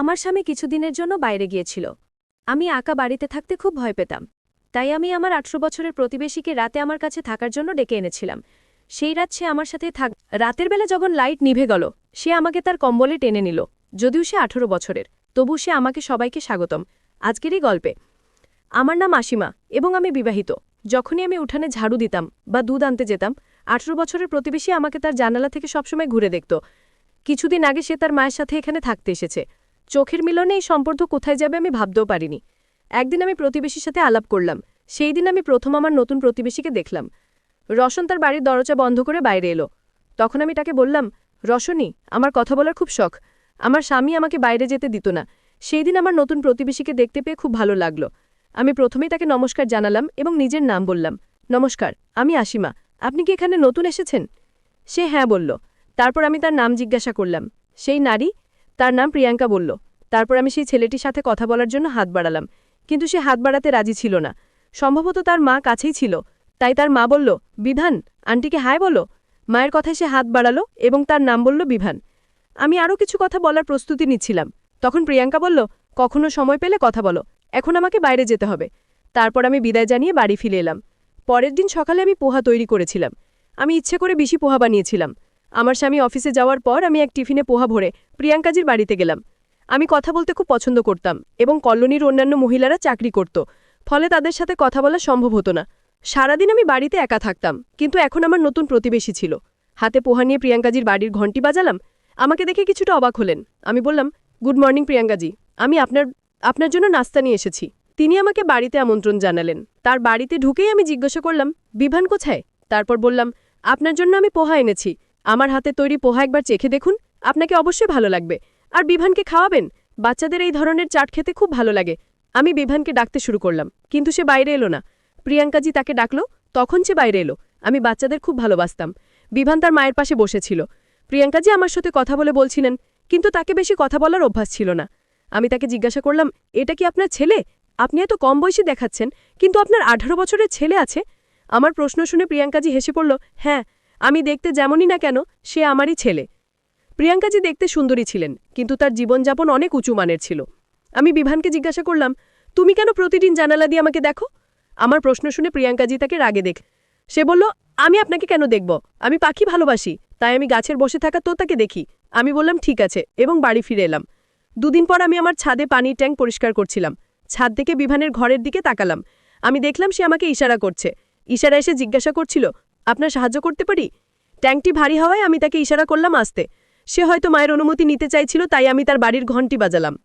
আমার স্বামী কিছুদিনের জন্য বাইরে গিয়েছিল। আমি আঁকা বাড়িতে থাকতে খুব ভয় পেতাম। তাই আমি আমার আঠেরো বছরের প্রতিবেশীকে রাতে আমার কাছে থাকার জন্য ডেকে এনেছিলাম। সেই রাত সে আমার সাথে থাক রাতের বেলা যখন লাইট নিভে গেল, সে আমাকে তার কম্বলে টেনে নিল। যদিও সে আঠেরো বছরের, তবু সে আমাকে সবাইকে স্বাগতম। আজকেরই গল্পে। আমার নাম আসিমা এবং আমি বিবাহিত। যখনই আমি উঠানে ঝাড়ু দিতাম বা দুধ আনতে যেতাম, আঠেরো বছরের প্রতিবেশী আমাকে তার জানালা থেকে সবসময় ঘুরে দেখত। কিছুদিন আগে সে তার মায়ের সাথে এখানে থাকতে এসেছে। চোখের মিলনে এই সম্পর্ক কোথায় যাবে আমি ভাবতেও পারিনি। একদিন আমি প্রতিবেশীর সাথে আলাপ করলাম। সেই দিন আমি প্রথম আমার নতুন প্রতিবেশীকে দেখলাম। রসন তার বাড়ির দরজা বন্ধ করে বাইরে এলো। তখন আমি তাকে বললাম রসনী আমার কথা বলার খুব শখ। আমার স্বামী আমাকে বাইরে যেতে দিত না। সেই দিন আমার নতুন প্রতিবেশীকে দেখতে পেয়ে খুব ভালো লাগল। আমি প্রথমেই তাকে নমস্কার জানালাম এবং নিজের নাম বললাম, নমস্কার, আমি আশিমা আপনি কি এখানে নতুন এসেছেন? সে হ্যাঁ বলল। তারপর আমি তার নাম জিজ্ঞাসা করলাম। সেই নারী তার নাম প্রিয়াঙ্কা বলল। তারপর আমি সেই ছেলেটির সাথে কথা বলার জন্য হাত বাড়ালাম। কিন্তু সে হাত বাড়াতে রাজি ছিল না। সম্ভবত তার মা কাছেই ছিল। তাই তার মা বলল, বিধান, আন্টিকে হায় বলো? মায়ের কথায় সে হাত বাড়ালো এবং তার নাম বলল বিভান আমি আরও কিছু কথা বলার প্রস্তুতি নিচ্ছিলাম। তখন প্রিয়াঙ্কা বলল, কখনো সময় পেলে কথা বলো। এখন আমাকে বাইরে যেতে হবে। তারপর আমি বিদায় জানিয়ে বাড়ি ফিরে এলাম। পরের দিন সকালে আমি পোহা তৈরি করেছিলাম। আমি ইচ্ছে করে বেশি পোহা বানিয়েছিলাম। আমার স্বামী অফিসে যাওয়ার পর আমি এক টিফিনে পোহা ভরে প্রিয়াঙ্কাজির বাড়িতে গেলাম। আমি কথা বলতে খুব পছন্দ করতাম এবং কলোনির অন্যান্য মহিলারা চাকরি করত, ফলে তাদের সাথে কথা বলা সম্ভব হতো না। সারাদিন আমি বাড়িতে একা থাকতাম, কিন্তু এখন আমার নতুন প্রতিবেশী ছিল। হাতে পোহা নিয়ে প্রিয়াঙ্কাজির বাড়ির ঘণ্টি বাজালাম, আমাকে দেখে কিছুটা অবাক হলেন। আমি বললাম, গুড মর্নিং প্রিয়াঙ্কাজি, আমি আপনার আপনার জন্য নাস্তা নিয়ে এসেছি। তিনি আমাকে বাড়িতে আমন্ত্রণ জানালেন। তার বাড়িতে ঢুকেই আমি জিজ্ঞাসা করলাম, বিভান কোথায়? তারপর বললাম, আপনার জন্য আমি পোহা এনেছি। আমার হাতে তৈরি পোহা একবার চেখে দেখুন, আপনাকে অবশ্যই ভালো লাগবে। আর বিভানকে খাওয়াবেন? বাচ্চাদের এই ধরনের চাট খেতে খুব ভালো লাগে। আমি বিভানকে ডাকতে শুরু করলাম, কিন্তু সে বাইরে এলো না। প্রিয়াঙ্কাজি তাকে ডাকলো, তখন সে বাইরে এলো। আমি বাচ্চাদের খুব ভালোবাসতাম। বিভান তার মায়ের পাশে বসেছিল। প্রিয়াঙ্কাজি আমার সাথে কথা বলে বলছিলেন, কিন্তু তাকে বেশি কথা বলার অভ্যাস ছিল না। আমি তাকে জিজ্ঞাসা করলাম, এটা কি আপনার ছেলে? আপনি এত কম বয়সী দেখাচ্ছেন, কিন্তু আপনার আঠারো বছরের ছেলে আছে? আমার প্রশ্ন শুনে প্রিয়াঙ্কাজি হেসে পড়ল হ্যাঁ আমি দেখতে যেমনই না কেন, সে আমারই ছেলে। প্রিয়াঙ্কাজি দেখতে সুন্দরী ছিলেন, কিন্তু তার জীবনযাপন অনেক উঁচু মানের ছিল। আমি বিভানকে জিজ্ঞাসা করলাম, তুমি কেন প্রতিদিন জানালা দিয়ে আমাকে দেখো? আমার প্রশ্ন শুনে প্রিয়াঙ্কাজি তাকে রাগে দেখ, সে বলল, আমি আপনাকে কেন দেখব? আমি পাখি ভালোবাসি, তাই আমি গাছের বসে থাকা তোতাকে দেখি। আমি বললাম, ঠিক আছে। এবং বাড়ি ফিরে এলাম। দুদিন পর আমি আমার ছাদে পানির ট্যাঙ্ক পরিষ্কার করছিলাম। ছাদ থেকে বিভানের ঘরের দিকে তাকালাম। আমি দেখলাম সে আমাকে ইশারা করছে। ইশারা এসে জিজ্ঞাসা করছিল আপনার সাহায্য করতে পারি? ট্যাঙ্কটি ভারী হওয়ায় আমি তাকে ইশারা করলাম আসতে। সে হয়তো মায়ের অনুমতি নিতে চাইছিল, তাই আমি তার বাড়ির ঘন্টি বাজালাম।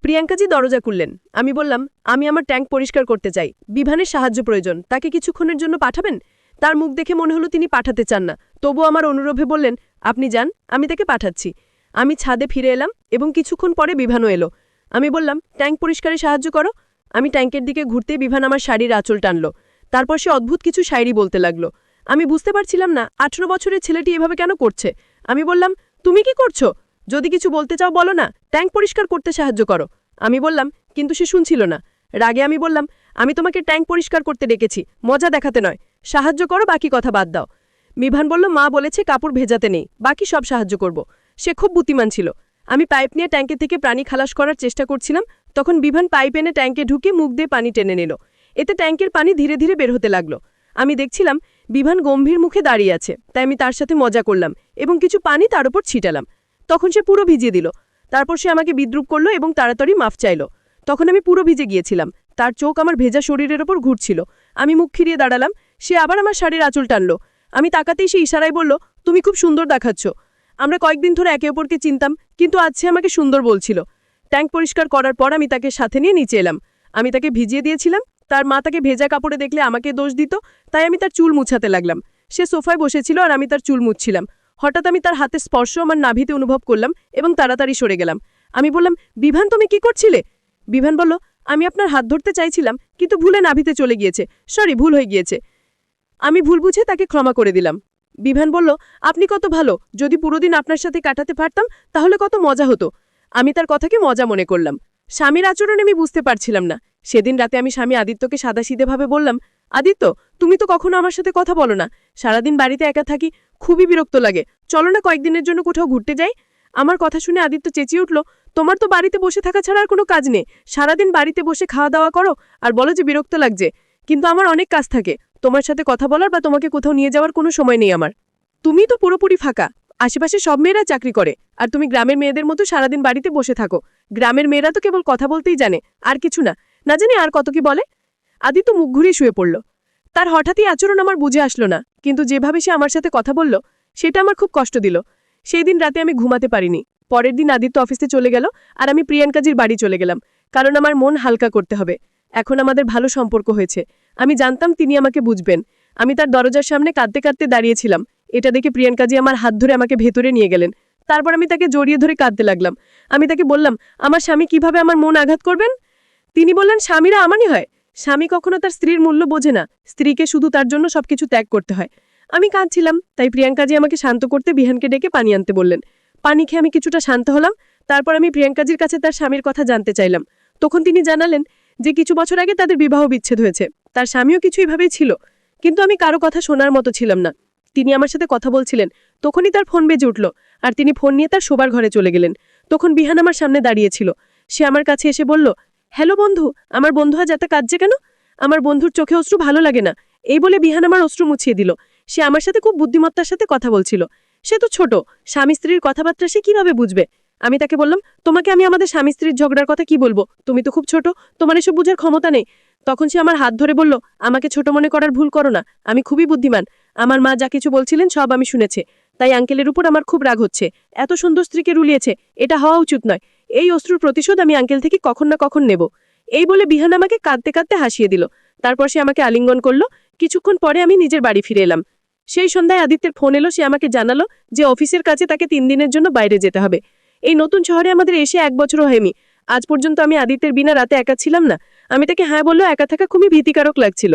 প্রিয়াঙ্কাজি দরজা খুললেন। আমি বললাম, আমি আমার ট্যাঙ্ক পরিষ্কার করতে চাই। বিভানের সাহায্য প্রয়োজন। তাকে কিছুক্ষণের জন্য পাঠাবেন? তার মুখ দেখে মনে হলো তিনি পাঠাতে চান না। তবু আমার অনুরোধে বললেন, আপনি যান, আমি তাকে পাঠাচ্ছি। আমি ছাদে ফিরে এলাম এবং কিছুক্ষণ পরে বিভানও এলো। আমি বললাম, ট্যাঙ্ক পরিষ্কারে সাহায্য করো। আমি ট্যাঙ্কের দিকে ঘুরতে বিভান আমার শাড়ির আঁচল টানল। তারপর সে অদ্ভুত কিছু শায়রি বলতে লাগল। আমি বুঝতে পারছিলাম না, আঠেরো বছরের ছেলেটি এভাবে কেন করছে। আমি বললাম, তুমি কি করছ? যদি কিছু বলতে চাও বলো না, ট্যাঙ্ক পরিষ্কার করতে সাহায্য করো। আমি বললাম, কিন্তু সে শুনছিল না। রাগে আমি বললাম, আমি তোমাকে ট্যাঙ্ক পরিষ্কার করতে ডেকেছি, মজা দেখাতে নয়। সাহায্য করো, বাকি কথা বাদ দাও। মিভান বলল, মা বলেছে কাপড় ভেজাতে নেই, বাকি সব সাহায্য করব। সে খুব বুদ্ধিমান ছিল। আমি পাইপ নিয়ে ট্যাঙ্কে থেকে প্রাণী খালাস করার চেষ্টা করছিলাম, তখন বিভান পাইপ এনে ট্যাঙ্কে ঢুকে মুখ দিয়ে পানি টেনে নিল। এতে ট্যাঙ্কের পানি ধীরে ধীরে বের হতে লাগল। আমি দেখছিলাম বিভান গম্ভীর মুখে দাঁড়িয়ে আছে, তাই আমি তার সাথে মজা করলাম এবং কিছু পানি তার উপর ছিটালাম। তখন সে পুরো ভিজিয়ে দিল। তারপর সে আমাকে বিদ্রুপ করল এবং তাড়াতাড়ি মাফ চাইল। তখন আমি পুরো ভিজে গিয়েছিলাম। তার চোখ আমার ভেজা শরীরের ওপর ঘুরছিল। আমি মুখ খিরিয়ে দাঁড়ালাম। সে আবার আমার শাড়ির আঁচল টানল। আমি তাকাতেই সে ইশারায় বলল, তুমি খুব সুন্দর দেখাচ্ছ। আমরা কয়েকদিন ধরে একে অপরকে চিনতাম, কিন্তু আজ সে আমাকে সুন্দর বলছিল। ট্যাঙ্ক পরিষ্কার করার পর আমি তাকে সাথে নিয়ে নিচে এলাম। আমি তাকে ভিজিয়ে দিয়েছিলাম তার মা তাকে ভেজা কাপড়ে দেখলে আমাকে দোষ দিত, তাই আমি তার চুল মুছাতে লাগলাম। সে সোফায় বসেছিল আর আমি তার চুল মুছছিলাম। হঠাৎ আমি তার হাতে স্পর্শ আমার নাভিতে অনুভব করলাম এবং তাড়াতাড়ি সরে গেলাম। আমি বললাম, বিভান, তুমি কি করছিলে? বিভান বলল, আমি আপনার হাত ধরতে চাইছিলাম, কিন্তু ভুলে নাভিতে চলে গিয়েছে। সরি, ভুল হয়ে গিয়েছে। আমি ভুল বুঝে তাকে ক্ষমা করে দিলাম। বিভান বলল, আপনি কত ভালো, যদি পুরোদিন আপনার সাথে কাটাতে পারতাম, তাহলে কত মজা হতো। আমি তার কথাকে মজা মনে করলাম। স্বামীর আচরণ আমি বুঝতে পারছিলাম না। সেদিন রাতে আমি স্বামী আদিত্যকে সাদাসিধেভাবে বললাম, আদিত্য, তুমি তো কখনো আমার সাথে কথা বলো না। সারাদিন বাড়িতে একা থাকি, খুবই বিরক্ত লাগে। চলো না কয়েকদিনের জন্য কোথাও ঘুরতে যাই। আমার কথা শুনে আদিত্য চেঁচিয়ে উঠল, তোমার তো বাড়িতে বসে থাকা ছাড়া আর কোনো কাজ নেই। সারাদিন বাড়িতে বসে খাওয়া দাওয়া করো আর বলো যে বিরক্ত লাগছে। কিন্তু আমার অনেক কাজ থাকে। তোমার সাথে কথা বলার বা তোমাকে কোথাও নিয়ে যাওয়ার কোনো সময় নেই আমার। তুমি তো পুরোপুরি ফাঁকা। আশেপাশে সব মেয়েরা চাকরি করে। আর তুমি গ্রামের মেয়েদের মতো সারাদিন বাড়িতে বসে থাকো। গ্রামের মেয়েরা তো কেবল কথা বলতেই জানে, আর কিছু না। না জানি আর কত কি বলে। আদি তো মুখ ঘুরিয়ে শুয়ে পড়ল। তার হঠাৎই আচরণ আমার বুঝে আসলো না, কিন্তু যেভাবে সে আমার সাথে কথা বলল, সেটা আমার খুব কষ্ট দিল। সেই দিন রাতে আমি ঘুমাতে পারিনি। পরের দিন আদিত্য অফিসে চলে গেল আর আমি প্রিয়াঙ্কাজির বাড়ি চলে গেলাম, কারণ আমার মন হালকা করতে হবে। এখন আমাদের ভালো সম্পর্ক হয়েছে। আমি জানতাম তিনি আমাকে বুঝবেন। আমি তার দরজার সামনে কাঁদতে কাঁদতে দাঁড়িয়েছিলাম। এটা দেখে প্রিয়াঙ্কাজি আমার হাত ধরে আমাকে ভেতরে নিয়ে গেলেন। তারপর আমি তাকে জড়িয়ে ধরে কাঁদতে লাগলাম। আমি তাকে বললাম, আমার স্বামী কীভাবে আমার মন আঘাত করবেন? তিনি বললেন, স্বামীরা আমারই হয়। স্বামী কখনো তার স্ত্রীর মূল্য বোঝে না। স্ত্রীকে শুধু তার জন্য সবকিছু ত্যাগ করতে হয়। আমি কাঁদছিলাম, তাই প্রিয়াঙ্কাজি আমাকে শান্ত করতে বিহানকে ডেকে পানি আনতে বললেন। পানি খেয়ে আমি কিছুটা শান্ত হলাম, তারপর আমি প্রিয়াঙ্কাজির কাছে তার স্বামীর কথা জানতে চাইলাম। তখন তিনি জানালেন যে, কিছু বছর আগে তাদের বিবাহ বিচ্ছেদ হয়েছে। তার স্বামীও কিছু এইভাবেই ছিল, কিন্তু আমি কারও কথা শোনার মতো ছিলাম না। তিনি আমার সাথে কথা বলছিলেন। তখনই তার ফোন বেজে উঠল আর তিনি ফোন নিয়ে তার শোবার ঘরে চলে গেলেন। তখন বিহান আমার সামনে দাঁড়িয়েছিল। সে আমার কাছে এসে বলল হ্যালো বন্ধু, আমার বন্ধু আজ এত কাঁদছে কেন? আমার বন্ধুর চোখে অশ্রু ভালো লাগে না। এই বলে বিহান আমার অশ্রু মুছিয়ে দিল। সে আমার সাথে খুব বুদ্ধিমত্তার সাথে কথা বলছিল। সে তো ছোট, স্বামী স্ত্রীর কথাবার্তা সে কীভাবে বুঝবে? আমি তাকে বললাম, তোমাকে আমি আমাদের স্বামী স্ত্রীর ঝগড়ার কথা কি বলব? তুমি তো খুব ছোট, তোমার এসব বুঝার ক্ষমতা নেই। তখন সে আমার হাত ধরে বলল, আমাকে ছোট মনে করার ভুল করো না, আমি খুবই বুদ্ধিমান। আমার মা যা কিছু বলছিলেন সব আমি শুনেছে। তাই আঙ্কেলের উপর আমার খুব রাগ হচ্ছে। এত সুন্দর স্ত্রীকে রুলিয়েছে, এটা হওয়া উচিত নয়। এই অস্ত্রুর প্রতিশোধ আমি আঙ্কেল থেকে কখন না কখন নেব। এই বলে বিহান আমাকে কাঁদতে কাঁদতে হাসিয়ে দিল। তারপর সে আমাকে আলিঙ্গন করল। কিছুক্ষণ পরে আমি নিজের বাড়ি ফিরে এলাম। সেই সন্ধ্যায় আদিত্যের ফোন এলো, সে আমাকে জানালো যে অফিসের কাছে তাকে তিন দিনের জন্য বাইরে যেতে হবে। এই নতুন শহরে আমাদের এসে এক বছরও হয়নি। আজ পর্যন্ত আমি আদিত্যের বিনা রাতে একা ছিলাম না। আমি তাকে হ্যাঁ বলল একা থাকা খুবই ভীতিকারক লাগছিল।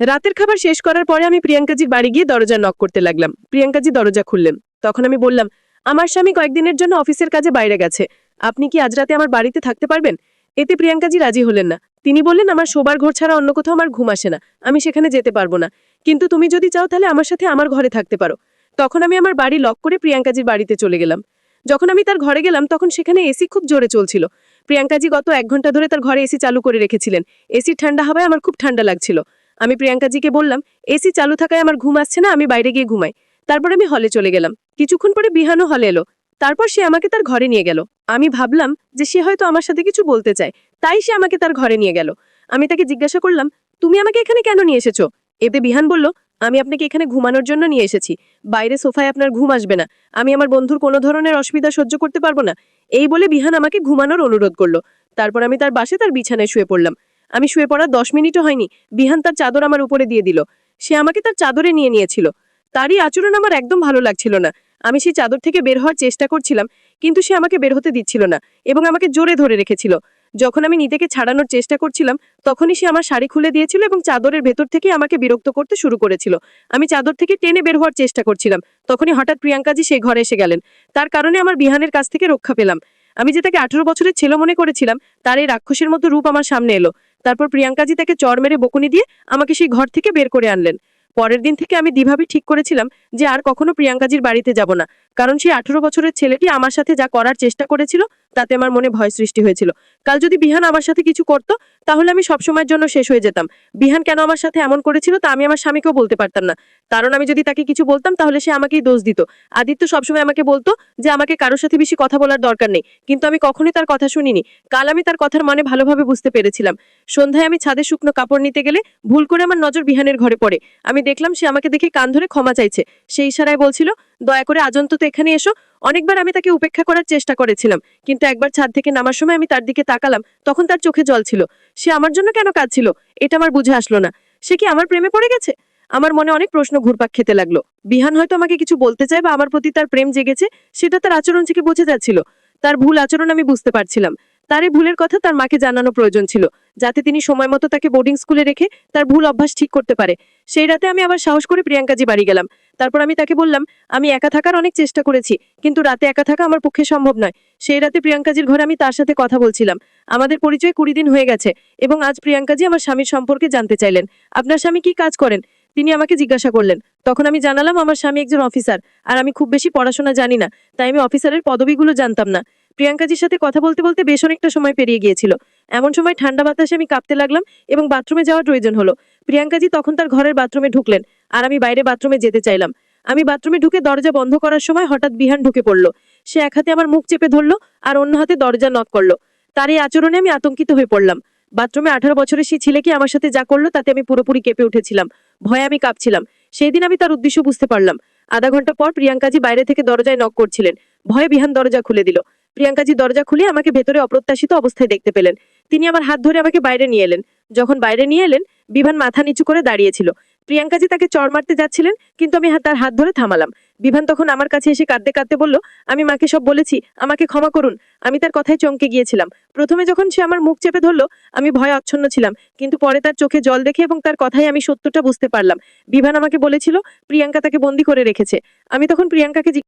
রাতের খাবার শেষ করার পরে আমি প্রিয়াঙ্কাজির বাড়ি গিয়ে দরজা নক করতে লাগলাম। প্রিয়াঙ্কাজি দরজা খুললেন। তখন আমি বললাম, আমার স্বামী কয়েকদিনের জন্য অফিসের কাজে বাইরে গেছে। আপনি কি আজ রাতে আমার বাড়িতে থাকতে পারবেন? এতে প্রিয়াঙ্কাজি রাজি হলেন না। তিনি বললেন, আমার শোবার ঘর ছাড়া অন্য কোথাও আমার ঘুম আসে না। আমি সেখানে যেতে পারব না। কিন্তু তুমি যদি চাও তাহলে আমার সাথে আমার ঘরে থাকতে পারো। তখন আমি আমার বাড়ি লক করে প্রিয়াঙ্কাজির বাড়িতে চলে গেলাম। যখন আমি তার ঘরে গেলাম, তখন সেখানে এসি খুব জোরে চলছিল। প্রিয়াঙ্কাজি গত এক ঘণ্টা ধরে তার ঘরে এসি চালু করে রেখেছিলেন। এসি ঠান্ডা হওয়ায় আমার খুব ঠান্ডা লাগছিল। আমি প্রিয়াঙ্কাজিকে বললাম, এসি চালু থাকায় আমার ঘুম আসছে না, আমি বাইরে গিয়ে ঘুমাই। তারপর আমি হলে চলে গেলাম। কিছুক্ষণ পরে বিহানও হলে এলো। তারপর সে আমাকে তার ঘরে নিয়ে গেল। আমি ভাবলাম যে সে হয়তো আমার সাথে কিছু বলতে চায়, তাই সে আমাকে তার ঘরে নিয়ে গেল। আমি তাকে জিজ্ঞাসা করলাম, তুমি আমাকে এখানে কেন নিয়ে এসেছ? এতে বিহান বলল, আমি আপনাকে এখানে ঘুমানোর জন্য নিয়ে এসেছি। বাইরে সোফায় আপনার ঘুম আসবে না। আমি আমার বন্ধুর কোনো ধরনের অসুবিধা সহ্য করতে পারব না। এই বলে বিহান আমাকে ঘুমানোর অনুরোধ করল। তারপর আমি তার বাসে তার বিছানায় শুয়ে পড়লাম। আমি শুয়ে পড়ার দশ মিনিটও হয়নি। বিহান তার চাদর আমার উপরে দিয়ে দিল। সে আমাকে তার চাদরে নিয়ে নিয়েছিল। তারই আচরণ আমার একদম ভালো লাগছিল না। আমি সেই চাদর থেকে বের হওয়ার চেষ্টা করছিলাম, কিন্তু সে আমাকে বের হতে দিচ্ছিল না এবং আমাকে জোরে ধরে রেখেছিল। যখন আমি নিজেকে ছাড়ানোর চেষ্টা করছিলাম, তখনই সে আমার শাড়ি খুলে দিয়েছিল এবং চাদরের ভেতর থেকে আমাকে বিরক্ত করতে শুরু করেছিল। আমি চাদর থেকে টেনে বের হওয়ার চেষ্টা করছিলাম, তখনই হঠাৎ প্রিয়াঙ্কাজি সেই ঘরে এসে গেলেন। তার কারণে আমার বিহানের কাছ থেকে রক্ষা পেলাম। আমি যে তাকে আঠারো বছরের ছেলে মনে করেছিলাম, তার এই রাক্ষসের মতো রূপ আমার সামনে এলো। তারপর প্রিয়াঙ্কাজি তাকে চর মেরে বকুনি দিয়ে আমাকে সেই ঘর থেকে বের করে আনলেন। পরের দিন থেকে আমি দিভাবে ঠিক করেছিলাম যে আর কখনো প্রিয়াঙ্কাজির বাড়িতে যাব না। কারণ সেই আঠেরো বছরের ছেলেটি আমার সাথে যা করার চেষ্টা করেছিল তাতে আমার মনে ভয় সৃষ্টি হয়েছিল। কাল যদি বিহান আমার সাথে কিছু করতো, তাহলে আমি সবসময়ের জন্য শেষ হয়ে যেতাম। বিহান কেন আমার সাথে এমন করেছিল, তা আমি আমার স্বামীকেও বলতে পারতাম না। কারণ আমি যদি তাকে কিছু বলতাম, তাহলে সে আমাকেই দোষ দিত। আদিত্য সবসময় আমাকে বলতো যে, আমাকে কারোর সাথে বেশি কথা বলার দরকার নেই। কিন্তু আমি কখনোই তার কথা শুনিনি। কাল আমি তার কথার মানে ভালোভাবে বুঝতে পেরেছিলাম। সন্ধ্যায় আমি ছাদে শুকনো কাপড় নিতে গেলে ভুল করে আমার নজর বিহানের ঘরে পড়ে। আমি দেখলাম সে আমাকে দেখে কান ধরে ক্ষমা চাইছে। সেই ইশারায় বলছিল দয়া করে আজন্ত অন্তত এখানে এসো। অনেকবার আমি তাকে উপেক্ষা করার চেষ্টা করেছিলাম, কিন্তু একবার ছাদ থেকে নামার সময় আমি তার দিকে তাকালাম, তখন তার চোখে জল ছিল। সে আমার জন্য কেন কাঁদছিল? এটা আমার বুঝে আসলো না। সে কি আমার প্রেমে পড়ে গেছে? আমার মনে অনেক প্রশ্ন ঘুরপাক খেতে লাগল। বিহান হয়তো আমাকে কিছু বলতে চায় বা আমার প্রতি তার প্রেম জেগেছে, সেটা তার আচরণ থেকে বোঝা যাচ্ছিল। তার ভুল আচরণ আমি বুঝতে পারছিলাম। তার এই ভুলের কথা তার মাকে জানানো প্রয়োজন ছিল, যাতে তিনি সময় মতো তাকে বোর্ডিং স্কুলে রেখে তার ভুল অভ্যাস ঠিক করতে পারে। সেই রাতে আমি আবার সাহস করে প্রিয়াঙ্কাজি বাড়ি গেলাম। তারপর আমি তাকে বললাম, আমি একা থাকার অনেক চেষ্টা করেছি, কিন্তু রাতে একা থাকা আমার পক্ষে সম্ভব নয়। সেই রাতে প্রিয়াঙ্কাজির ঘরে আমি তার সাথে কথা বলছিলাম। আমাদের পরিচয় কুড়ি দিন হয়ে গেছে এবং আজ প্রিয়াঙ্কাজি আমার স্বামীর সম্পর্কে জানতে চাইলেন। আপনার স্বামী কি কাজ করেন? তিনি আমাকে জিজ্ঞাসা করলেন। তখন আমি জানালাম, আমার স্বামী একজন অফিসার, আর আমি খুব বেশি পড়াশোনা জানি না, তাই আমি অফিসারের পদবিগুলো জানতাম না। প্রিয়াঙ্কাজির সাথে কথা বলতে বলতে বেশ অনেকটা সময় পেরিয়ে গিয়েছিল। এমন সময় ঠান্ডা বাতাসে আমি কাঁপতে লাগলাম এবং বাথরুমে যাওয়ার প্রয়োজন হলো। প্রিয়াঙ্কাজি তখন তার ঘরের বাথরুমে ঢুকলেন আর আমি বাইরে বাথরুমে যেতে চাইলাম। আমি বাথরুমে ঢুকে দরজা বন্ধ করার সময় হঠাৎ বিহান ঢুকে পড়ল। সে এক হাতে আমার মুখ চেপে ধরলো আর অন্য হাতে দরজা নক করল। তার এই আচরণে আমি আতঙ্কিত হয়ে পড়লাম। বাথরুমে আঠারো বছরের সেই ছেলেকে আমার সাথে যা করল তাতে আমি পুরোপুরি কেঁপে উঠেছিলাম। ভয়ে আমি কাঁপছিলাম। সেই দিন আমি তার উদ্দেশ্য বুঝতে পারলাম। আধা ঘণ্টা পর প্রিয়াঙ্কাজি বাইরে থেকে দরজায় নক করছিলেন। ভয়ে বিহান দরজা খুলে দিল। প্রিয়াঙ্কাজি দরজা খুলে আমাকে ভেতরে অপ্রত্যাশিত অবস্থায় দেখতে পেলেন। তিনি আমার হাত ধরে আমাকে বাইরে নিয়ে এলেন। যখন বাইরে নিয়ে এলেন, বিভান মাথা নিচু করে দাঁড়িয়েছিল। প্রিয়াঙ্কাজি তাকে চড় মারতে যাচ্ছিলেন, কিন্তু আমি তার হাত ধরে থামালাম। বিভান তখন আমার কাছে এসে কাঁদতে কাঁদতে বলল, আমি মাকে সব বলেছি, আমাকে ক্ষমা করুন। আমি তার কথায় চমকে গিয়েছিলাম। প্রথমে যখন সে আমার মুখ চেপে ধরলো, আমি ভয়ে আচ্ছন্ন ছিলাম, কিন্তু পরে তার চোখে জল দেখে এবং তার কথায় আমি সত্যটা বুঝতে পারলাম। বিভান আমাকে বলেছিল, প্রিয়াঙ্কা তাকে বন্দি করে রেখেছে। আমি তখন প্রিয়াঙ্কাকে